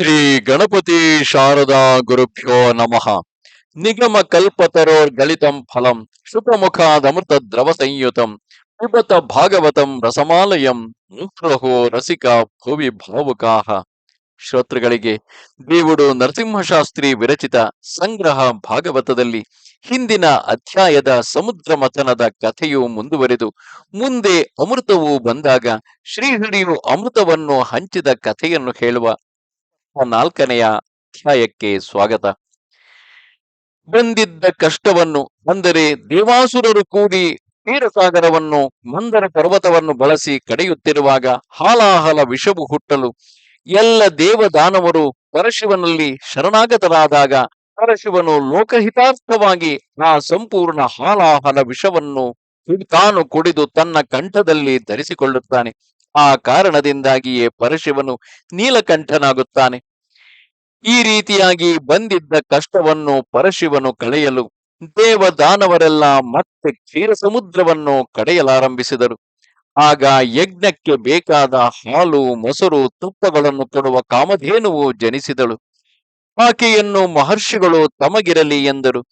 ಶ್ರೀ ಗಣಪತಿ ಶಾರದಾ ಗುರುಭ್ಯೋ ನಮಃ. ನಿಗಮ ಕಲ್ಪತರೋರ್ ಗಲಿತಂ ಫಲಂ ಶುಕಮುಖಾದಮೃತ ದ್ರವ ಸಂಯುತಂ ಪಿಬತ ಭಾಗವತಂ ರಸಮಾಲಯಂ ಮುಹುರಹೋ ರಸಿಕ ಭುವಿ ಭಾವುಕಾಹ. ಶ್ರೋತೃಗಳಿಗೆ ದೇವುಡು ನರಸಿಂಹಶಾಸ್ತ್ರಿ ವಿರಚಿತ ಸಂಗ್ರಹ ಭಾಗವತದಲ್ಲಿ ಹಿಂದಿನ ಅಧ್ಯಾಯದ ಸಮುದ್ರ ಮಥನದ ಕಥೆಯು ಮುಂದುವರೆದು, ಮುಂದೆ ಅಮೃತವು ಬಂದಾಗ ಶ್ರೀಹರಿಯು ಅಮೃತವನ್ನು ಹಂಚಿದ ಕಥೆಯನ್ನು ಹೇಳುವ ನಾಲ್ಕನೆಯ ಅಧ್ಯಾಯಕ್ಕೆ ಸ್ವಾಗತ. ಬಂದಿದ್ದ ಕಷ್ಟವನ್ನು, ಅಂದರೆ ದೇವಾಸುರರು ಕೂಡಿ ಕ್ಷೀರಸಾಗರವನ್ನು, ಮಂದರ ಪರ್ವತವನ್ನು ಬಳಸಿ ಕಡೆಯುತ್ತಿರುವಾಗ ಹಾಲಾಹಲ ವಿಷವು ಹುಟ್ಟಲು ಎಲ್ಲ ದೇವದಾನವರು ಪರಶಿವನಲ್ಲಿ ಶರಣಾಗತರಾದಾಗ ಪರಶಿವನು ಲೋಕಹಿತಾರ್ಥವಾಗಿ ಆ ಸಂಪೂರ್ಣ ಹಾಲಾಹಲ ವಿಷವನ್ನು ತಾನು ಕುಡಿದು ತನ್ನ ಕಂಠದಲ್ಲಿ ಧರಿಸಿಕೊಳ್ಳುತ್ತಾನೆ. ಆ ಕಾರಣದಿಂದಾಗಿಯೇ ಪರಶಿವನು ನೀಲಕಂಠನಾಗುತ್ತಾನೆ. ಈ ರೀತಿಯಾಗಿ ಬಂದಿದ್ದ ಕಷ್ಟವನ್ನು ಪರಶಿವನು ಕಳೆಯಲು ದೇವದಾನವರೆಲ್ಲ ಮತ್ತೆ ಕ್ಷೀರ ಸಮುದ್ರವನ್ನು ಕಡೆಯಲಾರಂಭಿಸಿದರು. ಆಗ ಯಜ್ಞಕ್ಕೆ ಬೇಕಾದ ಹಾಲು, ಮೊಸರು, ತುಪ್ಪಗಳನ್ನು ಕೊಡುವ ಕಾಮಧೇನುವು ಜನಿಸಿದಳು. ಆಕೆಯನ್ನು ಮಹರ್ಷಿಗಳು ತಮಗಿರಲಿ ಎಂದರು.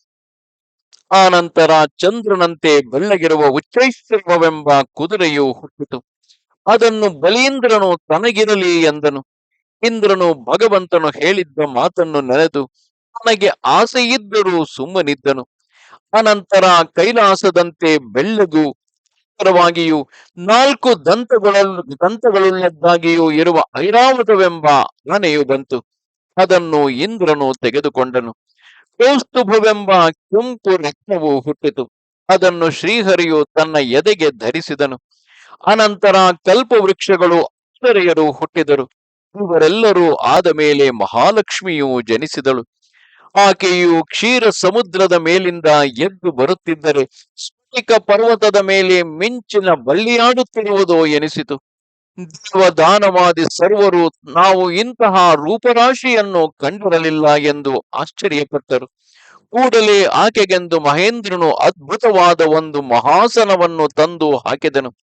ಆ ನಂತರ ಚಂದ್ರನಂತೆ ಬೆಳ್ಳಗಿರುವ ಉಚ್ಚೈಶ್ರವವೆಂಬ ಕುದುರೆಯು ಹುಟ್ಟಿತು. ಅದನ್ನು ಬಲೀಂದ್ರನು ತನಗಿರಲಿ ಎಂದನು. ಇಂದ್ರನು ಭಗವಂತನು ಹೇಳಿದ್ದ ಮಾತನ್ನು ನೆನೆದು ತನಗೆ ಆಸೆಯಿದ್ದರೂ ಸುಮ್ಮನಿದ್ದನು. ಅನಂತರ ಕೈಲಾಸದಂತೆ ಬೆಳ್ಳಗೂ ಸುಂದರವಾಗಿಯೂ ನಾಲ್ಕು ದಂತಗಳ ದಂತಗಳುಳ್ಳದ್ದಾಗಿಯೂ ಇರುವ ಐರಾವತವೆಂಬ ಆನೆಯು ಬಂತು. ಅದನ್ನು ಇಂದ್ರನು ತೆಗೆದುಕೊಂಡನು. ಕೌಸ್ತುಭವೆಂಬ ಕೆಂಪು ರತ್ನವು ಹುಟ್ಟಿತು. ಅದನ್ನು ಶ್ರೀಹರಿಯು ತನ್ನ ಎದೆಗೆ ಧರಿಸಿದನು. ಅನಂತರ ಕಲ್ಪವೃಕ್ಷಗಳು ಅಪ್ಸರೆಯರು ಹುಟ್ಟಿದರು. ಇವರೆಲ್ಲರೂ ಆದ ಮೇಲೆ ಮಹಾಲಕ್ಷ್ಮಿಯು ಜನಿಸಿದಳು. ಆಕೆಯು ಕ್ಷೀರ ಸಮುದ್ರದ ಮೇಲಿಂದ ಎದ್ದು ಬರುತ್ತಿದ್ದರೆ ಸ್ಫಟಿಕ ಪರ್ವತದ ಮೇಲೆ ಮಿಂಚಿನ ಬಳ್ಳಿಯಾಡುತ್ತಿರುವುದೋ ಎನಿಸಿತು. ದೇವದಾನವಾದಿ ಸರ್ವರು, ನಾವು ಇಂತಹ ರೂಪರಾಶಿಯನ್ನು ಕಂಡಿರಲಿಲ್ಲ ಎಂದು ಆಶ್ಚರ್ಯಪಟ್ಟರು. ಕೂಡಲೇ ಆಕೆಗೆಂದು ಮಹೇಂದ್ರನು ಅದ್ಭುತವಾದ ಒಂದು ಮಹಾಸನವನ್ನು ತಂದು ಹಾಕಿದನು.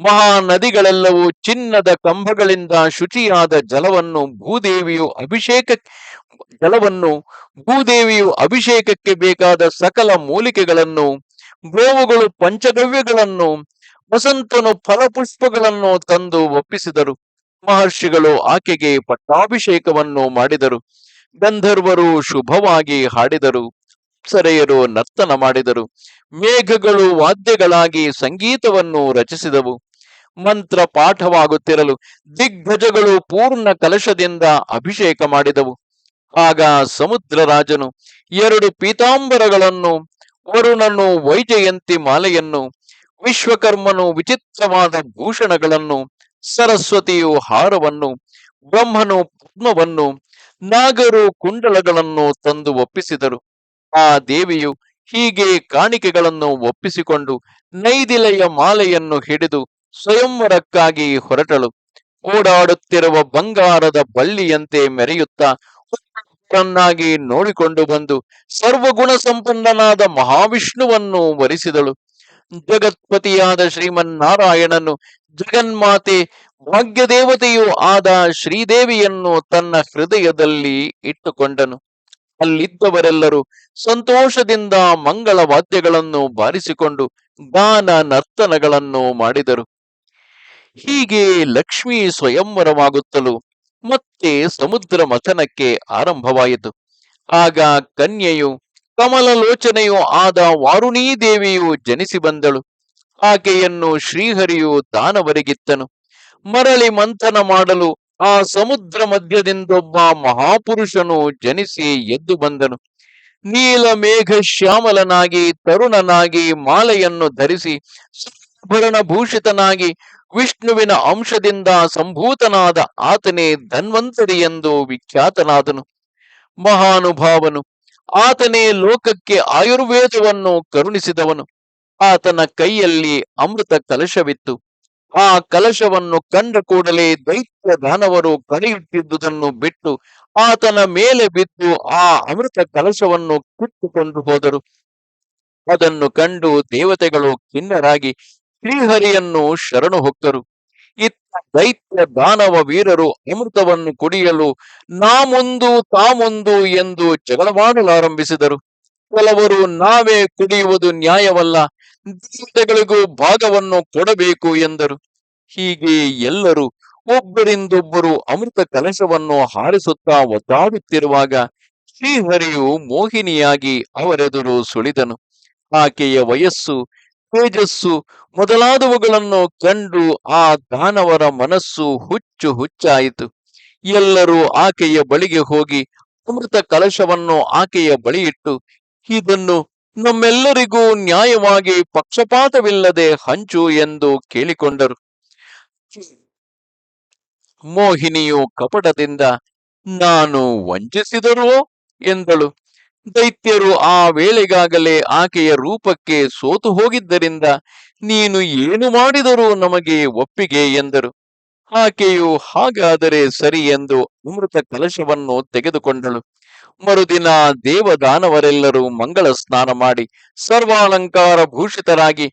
ಮಹಾ ನದಿಗಳೆಲ್ಲವೂ ಚಿನ್ನದ ಕಂಬಗಳಿಂದ ಶುಚಿಯಾದ ಜಲವನ್ನು ಭೂದೇವಿಯು ಅಭಿಷೇಕ ಜಲವನ್ನು ಭೂದೇವಿಯು ಅಭಿಷೇಕಕ್ಕೆ ಬೇಕಾದ ಸಕಲ ಮೂಲಿಕೆಗಳನ್ನು, ಗೋವುಗಳು, ಪಂಚಗವ್ಯಗಳನ್ನು, ವಸಂತನು ಫಲಪುಷ್ಪಗಳನ್ನು ತಂದು ಒಪ್ಪಿಸಿದರು. ಮಹರ್ಷಿಗಳು ಆಕೆಗೆ ಪಟ್ಟಾಭಿಷೇಕವನ್ನು ಮಾಡಿದರು. ಗಂಧರ್ವರು ಶುಭವಾಗಿ ಹಾಡಿದರು. ಸರೆಯರು ನರ್ತನ ಮಾಡಿದರು. ಮೇಘಗಳು ವಾದ್ಯಗಳಾಗಿ ಸಂಗೀತವನ್ನು ರಚಿಸಿದವು. ಮಂತ್ರ ಪಾಠವಾಗುತ್ತಿರಲು ದಿಗ್ಗಜಗಳು ಪೂರ್ಣ ಕಲಶದಿಂದ ಅಭಿಷೇಕ ಮಾಡಿದವು. ಆಗ ಸಮುದ್ರ ರಾಜನು ಎರಡು ಪೀತಾಂಬರಗಳನ್ನು, ವರುಣನು ವೈಜಯಂತಿ ಮಾಲೆಯನ್ನು, ವಿಶ್ವಕರ್ಮನು ವಿಚಿತ್ರವಾದ ಭೂಷಣಗಳನ್ನು, ಸರಸ್ವತಿಯು ಹಾರವನ್ನು, ಬ್ರಹ್ಮನು ಪದ್ಮವನ್ನು, ನಾಗರು ಕುಂಡಲಗಳನ್ನು ತಂದು ಒಪ್ಪಿಸಿದರು. ಆ ದೇವಿಯು ಹೀಗೆ ಕಾಣಿಕೆಗಳನ್ನು ಒಪ್ಪಿಸಿಕೊಂಡು ನೈದಿಲೆಯ ಮಾಲೆಯನ್ನು ಹಿಡಿದು ಸ್ವಯಂವರಕ್ಕಾಗಿ ಹೊರಟಳು. ಓಡಾಡುತ್ತಿರುವ ಬಂಗಾರದ ಬಳ್ಳಿಯಂತೆ ಮೆರೆಯುತ್ತಾ ನ್ನಾಗಿ ನೋಡಿಕೊಂಡು ಬಂದು ಸರ್ವಗುಣ ಸಂಪನ್ನನಾದ ಮಹಾವಿಷ್ಣುವನ್ನು ವರಿಸಿದಳು. ಜಗತ್ಪತಿಯಾದ ಶ್ರೀಮನ್ನಾರಾಯಣನು ಜಗನ್ಮಾತೆ ಭಾಗ್ಯದೇವತೆಯೂ ಆದ ಶ್ರೀದೇವಿಯನ್ನು ತನ್ನ ಹೃದಯದಲ್ಲಿ ಇಟ್ಟುಕೊಂಡನು. ಅಲ್ಲಿದ್ದವರೆಲ್ಲರೂ ಸಂತೋಷದಿಂದ ಮಂಗಳ ವಾದ್ಯಗಳನ್ನು ಬಾರಿಸಿಕೊಂಡು ಗಾನ ನರ್ತನಗಳನ್ನು ಮಾಡಿದರು. ಹೀಗೆ ಲಕ್ಷ್ಮೀ ಸ್ವಯಂವರವಾಗುತ್ತಲೂ ಮತ್ತೆ ಸಮುದ್ರ ಮಥನಕ್ಕೆ ಆರಂಭವಾಯಿತು. ಆಗ ಕನ್ಯೆಯು, ಕಮಲಲೋಚನೆಯೂ ಆದ ವಾರುಣೀ ದೇವಿಯು ಜನಿಸಿ ಬಂದಳು. ಆಕೆಯನ್ನು ಶ್ರೀಹರಿಯು ದಾನವರಿಗಿತ್ತನು. ಮರಳಿ ಮಂಥನ ಮಾಡಲು ಆ ಸಮುದ್ರ ಮಧ್ಯದಿಂದೊಬ್ಬ ಮಹಾಪುರುಷನು ಜನಿಸಿ ಎದ್ದು ಬಂದನು. ನೀಲ ಮೇಘ ಶ್ಯಾಮಲನಾಗಿ, ತರುಣನಾಗಿ ಮಾಲೆಯನ್ನು ಧರಿಸಿ ಭರಣ ಭೂಷಿತನಾಗಿ ವಿಷ್ಣುವಿನ ಅಂಶದಿಂದ ಸಂಭೂತನಾದ ಆತನೇ ಧನ್ವಂತರಿ ಎಂದು ವಿಖ್ಯಾತನಾದನು. ಮಹಾನುಭಾವನು, ಆತನೇ ಲೋಕಕ್ಕೆ ಆಯುರ್ವೇದವನ್ನು ಕರುಣಿಸಿದವನು. ಆತನ ಕೈಯಲ್ಲಿ ಅಮೃತ ಕಲಶವಿತ್ತು. ಆ ಕಲಶವನ್ನು ಕಂಡ ಕೂಡಲೇ ದೈತ್ಯ ದಾನವರು ಕಣಿಯುತ್ತಿದ್ದುದನ್ನು ಬಿಟ್ಟು ಆತನ ಮೇಲೆ ಬಿದ್ದು ಆ ಅಮೃತ ಕಲಶವನ್ನು ಕಿತ್ತುಕೊಂಡು ಹೋದರು. ಅದನ್ನು ಕಂಡು ದೇವತೆಗಳು ಖಿನ್ನರಾಗಿ ಶ್ರೀಹರಿಯನ್ನು ಶರಣು ಹೊಕ್ಕರು. ಇತ್ತ ದೈತ್ಯ ದಾನವ ವೀರರು ಅಮೃತವನ್ನು ಕುಡಿಯಲು ನಾಮೊಂದು ತಾಮೊಂದು ಎಂದು ಜಗಳವಾಡಲಾರಂಭಿಸಿದರು. ಕೆಲವರು ನಾವೇ ಕುಡಿಯುವುದು ನ್ಯಾಯವಲ್ಲ ಭಾಗವನ್ನು ಕೊಡಬೇಕು ಎಂದರು. ಹೀಗೆ ಎಲ್ಲರೂ ಒಬ್ಬರಿಂದೊಬ್ಬರು ಅಮೃತ ಕಲಶವನ್ನು ಹಾರಿಸುತ್ತಾ ಒದ್ದಾಡುತ್ತಿರುವಾಗ ಶ್ರೀಹರಿಯು ಮೋಹಿನಿಯಾಗಿ ಅವರೆದುರು ಸುಳಿದನು. ಆಕೆಯ ವಯಸ್ಸು, ತೇಜಸ್ಸು ಮೊದಲಾದವುಗಳನ್ನು ಕಂಡು ಆ ದಾನವರ ಮನಸ್ಸು ಹುಚ್ಚು ಹುಚ್ಚಾಯಿತು. ಎಲ್ಲರೂ ಆಕೆಯ ಬಳಿಗೆ ಹೋಗಿ ಅಮೃತ ಕಲಶವನ್ನು ಆಕೆಯ ಬಳಿ ಇಟ್ಟು ಇದನ್ನು ನಮ್ಮೆಲ್ಲರಿಗೂ ನ್ಯಾಯವಾಗಿ ಪಕ್ಷಪಾತವಿಲ್ಲದೆ ಹಂಚು ಎಂದು ಕೇಳಿಕೊಂಡರು. ಮೋಹಿನಿಯು ಕಪಟದಿಂದ, ನಾನು ವಂಚಿಸಿದರು? ಎಂದಳು. ದೈತ್ಯರು ಆ ವೇಳೆಗಾಗಲೇ ಆಕೆಯ ರೂಪಕ್ಕೆ ಸೋತು ಹೋಗಿದ್ದರಿಂದ, ನೀನು ಏನು ಮಾಡಿದರೂ ನಮಗೆ ಒಪ್ಪಿಗೆ, ಎಂದರು. ಆಕೆಯು, ಹಾಗಾದರೆ ಸರಿ ಎಂದು ಅಮೃತ ಕಲಶವನ್ನು ತೆಗೆದುಕೊಂಡಳು. ಮರುದಿನ ದೇವದಾನವರೆಲ್ಲರೂ ಮಂಗಳ ಸ್ನಾನ ಮಾಡಿ ಸರ್ವಾಲಂಕಾರ ಭೂಷಿತರಾಗಿ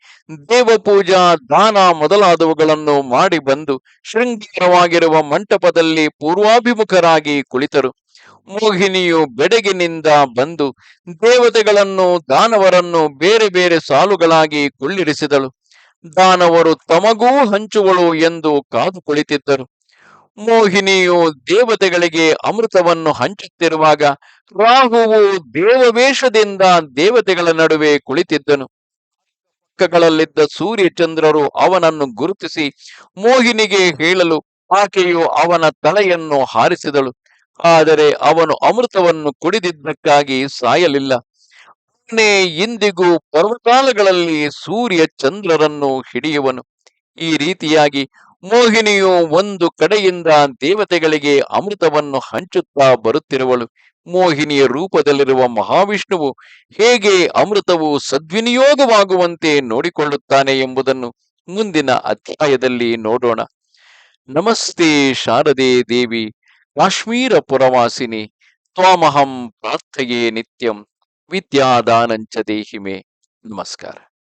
ದೇವಪೂಜಾ ದಾನ ಮೊದಲಾದವುಗಳನ್ನು ಮಾಡಿ ಬಂದು ಶೃಂಗಾರವಾಗಿರುವ ಮಂಟಪದಲ್ಲಿ ಪೂರ್ವಾಭಿಮುಖರಾಗಿ ಕುಳಿತರು. ಮೋಹಿನಿಯು ಬೆಡಗಿನಿಂದ ಬಂದು ದೇವತೆಗಳನ್ನು, ದಾನವರನ್ನು ಬೇರೆ ಬೇರೆ ಸಾಲುಗಳಾಗಿ ಕುಳ್ಳಿರಿಸಿದಳು. ದಾನವರು ತಮಗೂ ಹಂಚುವಳು ಎಂದು ಕಾದು ಕುಳಿತಿದ್ದರು. ಮೋಹಿನಿಯು ದೇವತೆಗಳಿಗೆ ಅಮೃತವನ್ನು ಹಂಚುತ್ತಿರುವಾಗ ರಾಹುವು ದೇವವೇಷದಿಂದ ದೇವತೆಗಳ ನಡುವೆ ಕುಳಿತಿದ್ದನು. ಪಕ್ಕಗಳಲ್ಲಿದ್ದ ಸೂರ್ಯಚಂದ್ರರು ಅವನನ್ನು ಗುರುತಿಸಿ ಮೋಹಿನಿಗೆ ಹೇಳಲು ಆಕೆಯು ಅವನ ತಲೆಯನ್ನು ಹಾರಿಸಿದಳು. ಆದರೆ ಅವನು ಅಮೃತವನ್ನು ಕುಡಿದಿದ್ದಕ್ಕಾಗಿ ಸಾಯಲಿಲ್ಲ. ಇಂದಿಗೂ ಪರ್ವತಾಲಗಳಲ್ಲಿ ಸೂರ್ಯ ಚಂದ್ರರನ್ನು ಹಿಡಿಯುವನು. ಈ ರೀತಿಯಾಗಿ ಮೋಹಿನಿಯು ಒಂದು ಕಡೆಯಿಂದ ದೇವತೆಗಳಿಗೆ ಅಮೃತವನ್ನು ಹಂಚುತ್ತಾ ಬರುತ್ತಿರುವಳು. ಮೋಹಿನಿಯ ರೂಪದಲ್ಲಿರುವ ಮಹಾವಿಷ್ಣುವು ಹೇಗೆ ಅಮೃತವು ಸದ್ವಿನಿಯೋಗವಾಗುವಂತೆ ನೋಡಿಕೊಳ್ಳುತ್ತಾನೆ ಎಂಬುದನ್ನು ಮುಂದಿನ ಅಧ್ಯಾಯದಲ್ಲಿ ನೋಡೋಣ. ನಮಸ್ತೆ ಶಾರದೆ ದೇವಿ, ಕಾಶ್ಮೀರ ಪುರವಾಸಿನಿ, ತ್ವಾಮಹಂ ಪ್ರಾರ್ಥೆಯೇ ನಿತ್ಯಂ, ವಿದ್ಯಾದಾನಂಚ ದೇಹಿಮೆ. ನಮಸ್ಕಾರ.